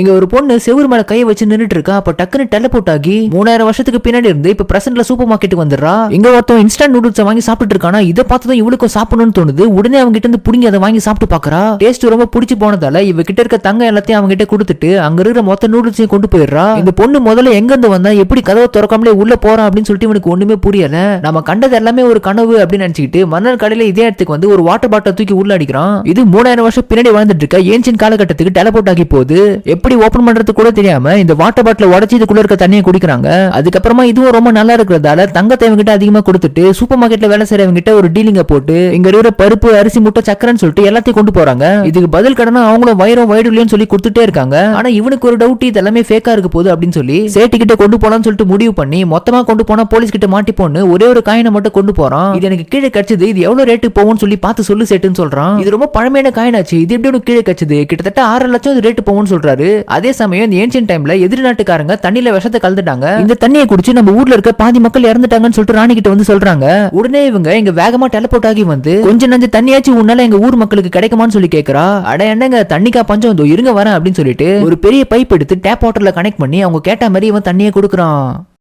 இங்க ஒரு பொண்ணு செவுரு மேல கையை வச்சு நின்றுட்டு இருக்கா. அப்ப டக்குன்னு டெலபோர்ட் ஆகி மூணாயிரம் வருஷத்துக்கு பின்னாடி இருந்து இப்ப பிரசன்ட்ல சூப்பர் மார்க்கெட்டுக்கு வந்துடுறா. இங்க ஒருத்தன் இன்ஸ்டன்ட் நூடுல்ஸ் வாங்கி சாப்பிட்டு இருக்கானா? இதை பார்த்ததும் இவளுக்கும் சாப்பிடணும்னு தோணுது. உடனே அவங்க கிட்ட இருந்து புடிங்கி அதை வாங்கி சாப்பிட்டு பாக்குறா. டேஸ்ட் ரொம்ப பிடிச்சி போனதால இவ கிட்ட இருக்க தங்க எல்லாத்தையும் அவங்க கிட்ட கொடுத்துட்டு அங்க இருக்கிற மொத்த நூடுல்ஸையும் கொண்டு போயிடுறா. இந்த பொண்ணு முதல்ல எங்க இருந்து வந்தா எப்படி கதவை திறக்காமலே உள்ள போறான் அப்படின்னு சொல்லிட்டு இவனுக்கு ஒண்ணுமே புரியல. நம்ம கண்டது எல்லாமே ஒரு கனவு அப்படின்னு நினைச்சுக்கிட்டு மன்னர் கடையில இதே இடத்துக்கு வந்து ஒரு வாட்டர் பாட்டில் தூக்கி உள்ள அடிக்கிறான். இது மூணாயிரம் வருஷம் பின்னாடி வாழ்ந்துட்டு இருக்க. ஏன்சின் காலகட்டத்துக்கு டெலபோர்ட் ஆகி போகுது. எப்படி ஓப்பன் பண்றது கூட தெரியாம இந்த வாட்டர் பாட்டில் உடச்சி இதுக்குள்ள இருக்க தண்ணியை குடிக்கிறாங்க. அதுக்கப்புறமா இதுவும் ரொம்ப நல்லா இருக்கிறதால தங்கத்தை இவங்க கிட்ட அதிகமா கொடுத்துட்டு சூப்பர் மார்க்கெட்ல வேலை செய்யறவங்க கிட்ட ஒரு டீலிங்க போட்டு இங்க இருக்கிற பருப்பு அரிசி முட்டை சக்கரைன்னு சொல்லிட்டு எல்லாத்தையும் கொண்டு போறாங்க. இதுக்கு பதில் கடனா அவங்களும் வயிறும் வயிறுலயும் சொல்லி கொடுத்துட்டே இருக்காங்க. ஆனா இவனுக்கு ஒரு டவுட் இது எல்லாமே ஃபேக்கா இருக்க போகுது அப்படின்னு சொல்லி சேட்டு கிட்ட கொண்டு போலாம்னு சொல்லிட்டு முடிவு பண்ணி மொத்தமா கொண்டு போனா போலீஸ் கிட்ட மாட்டிப்போன்னு ஒரே ஒரு காயினை மட்டும் கொண்டு போறான். இது எனக்கு கீழே கிடைச்சது இது எவ்வளவு ரேட்டு போகும்னு சொல்லி பார்த்து சொல்லு சேட்டுன்னு சொல்றான். இது ரொம்ப பழமையான காயினாச்சு. இது எப்படி உனக்கு கீழே கிடைச்சது? கிட்டத்தட்ட ஆறு லட்சம் ரேட்டு போகும்னு சொல்றாரு. அதே சமயம் இந்த ஏன்ஷியன் டைம்ல எதிரி நாட்டுக்காரங்க தண்ணியில விஷத்தை கலந்துட்டாங்க. இந்த தண்ணியை குடிச்சு நம்ம ஊர்ல இருக்க பாதி மக்கள் இறந்துட்டாங்கன்னு சொல்லிட்டு ராணி கிட்ட வந்து சொல்றாங்க. உடனே இவங்க இங்க வேகமா டெலபோர்ட் ஆகி வந்து கொஞ்ச நஞ்ச தண்ணியாச்சும் உன்னால எங்க ஊர் மக்களுக்கு கிடைக்குமான்னு சொல்லி கேக்குறா. அட என்னங்க தண்ணிக்கா பஞ்சம்? இதோ இருங்க வரேன் அப்படின்னு சொல்லிட்டு ஒரு பெரிய பைப் எடுத்து டேப் வாட்டர்ல கனெக்ட் பண்ணி அவங்க கேட்ட மாதிரி இவன் தண்ணியை கொடுக்குறான்.